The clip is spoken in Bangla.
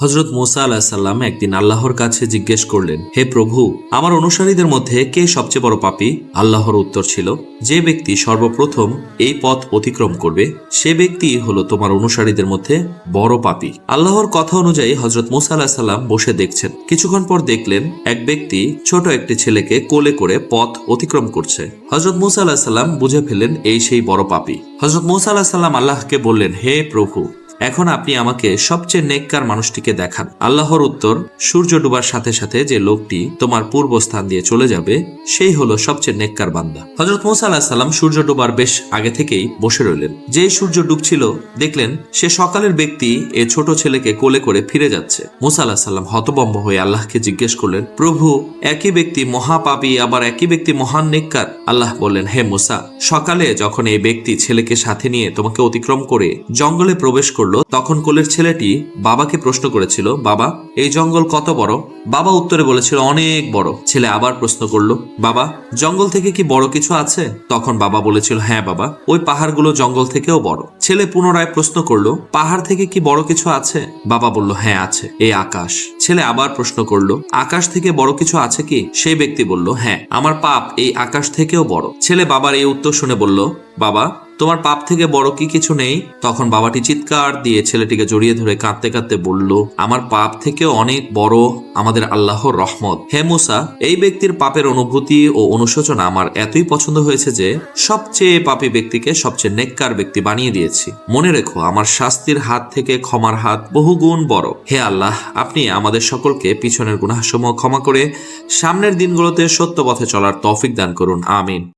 হজরত মুসা আলাহিসাল্লাম একদিন আল্লাহর কাছে জিজ্ঞেস করলেন, হে প্রভু, আমার অনুসারীদের মধ্যে কে সবচেয়ে বড় পাপী? আল্লাহর উত্তর ছিল, যে ব্যক্তি সর্বপ্রথম এই পথ অতিক্রম করবে, সে ব্যক্তি হলো তোমার অনুসারীদের মধ্যে বড় পাপী। আল্লাহর কথা অনুযায়ী হজরত মুসা আলাহিসাল্লাম বসে দেখছেন। কিছুক্ষণ পর দেখলেন, এক ব্যক্তি ছোট একটি ছেলেকে কোলে করে পথ অতিক্রম করছে। হজরত মুসা আলাহিসাল্লাম বুঝে ফেলেন এই সেই বড় পাপী। হজরত মুসা আলাহিসাল্লাম আল্লাহকে বললেন, হে প্রভু এখন আপনি আমাকে সবচেয়ে নেককার মানুষটিকে দেখান। আল্লাহর উত্তর, সূর্য ডুবার সাথে সাথে যে লোকটি তোমার পূর্বস্থান দিয়ে চলে যাবে, সেই হলো সবচেয়ে নেককার বান্দা। হজরত মোসা আলাহ সাল্লাম সূর্য ডুবার বেশ আগে থেকেই বসে রইলেন। যে সূর্য ডুবছিল, দেখলেন সে সকালের ব্যক্তি এ ছোট ছেলেকে কোলে করে ফিরে যাচ্ছে। মোসা আলাহ সাল্লাম হতবম্ব হয়ে আল্লাহকে জিজ্ঞেস করলেন, প্রভু, একই ব্যক্তি মহাপাপী, আবার একই ব্যক্তি মহান নেককার? আল্লাহ বললেন, হে মোসা, সকালে যখন এই ব্যক্তি ছেলেকে সাথে নিয়ে তোমাকে অতিক্রম করে জঙ্গলে প্রবেশ করল, তখন কোলের ছেলেটি বাবাকে প্রশ্ন করেছিল, বাবা, এই জঙ্গল কত বড়? বাবা উত্তরে বলেছিল, অনেক বড়। ছেলে আবার প্রশ্ন করল, বাবা, জঙ্গল থেকে কি বড় কিছু আছে? তখন বাবা বলেছিল হ্যাঁ বাবা, ওই পাহাড়গুলো জঙ্গল থেকেও বড়। ছেলে পুনরায় প্রশ্ন করল, পাহাড় থেকে কি বড় কিছু আছে? বাবা বলল হ্যাঁ আছে। এই আকাশ? ছেলে আবার প্রশ্ন করল, আকাশ থেকে বড় কিছু আছে কি? সেই ব্যক্তি বলল হ্যাঁ আমার পাপ এই আকাশ থেকেও বড়। ছেলে বাবার এই উত্তর শুনে বলল, বাবা তোমার পাপ থেকে বড় কি কিছু নেই? তখন বাবাটি চিৎকার দিয়ে ছেলেটিকে জড়িয়ে ধরে কাঁদতে কাঁদতে বলল, আমার পাপ থেকে অনেক বড় আমাদের আল্লাহর রহমত। হে মুসা, এই ব্যক্তির পাপের অনুভূতি ও অনুশোচনা আমার এতই পছন্দ হয়েছে যে সবচেয়ে পাপী ব্যক্তিকে সবচেয়ে নেককার ব্যক্তি বানিয়ে দিয়েছি। মনে রেখো, আমার শাস্তির হাত থেকে ক্ষমার হাত বহুগুণ বড়। হে আল্লাহ, আপনি আমাদের সকলকে পিছনের গুনাহসমূহ ক্ষমা করে সামনের দিনগুলোতে সত্য পথে চলার তৌফিক দান করুন। আমিন।